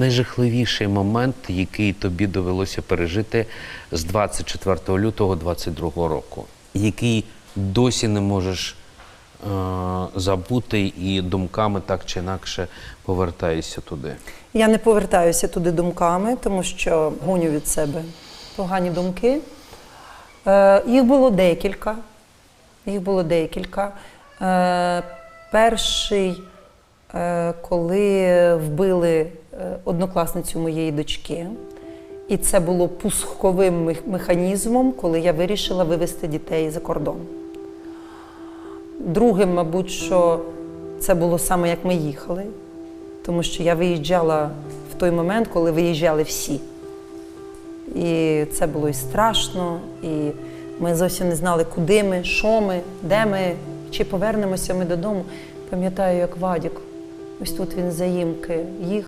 найжахливіший момент, який тобі довелося пережити з 24 лютого 22 року, який досі не можеш е, забути і думками так чи інакше повертаєшся туди. Я не повертаюся туди думками, тому що гоню від себе погані думки. Е, їх було декілька. Їх було декілька. Е, перший, коли вбили е, однокласницю моєї дочки, і це було пусковим механізмом, коли я вирішила вивезти дітей за кордон. Другим, мабуть, що це було саме як ми їхали, тому що я виїжджала в той момент, коли виїжджали всі. І це було і страшно, і ми зовсім не знали, куди ми, що ми, де ми, чи повернемося ми додому. Пам'ятаю, як Вадік, ось тут він заїмки їх.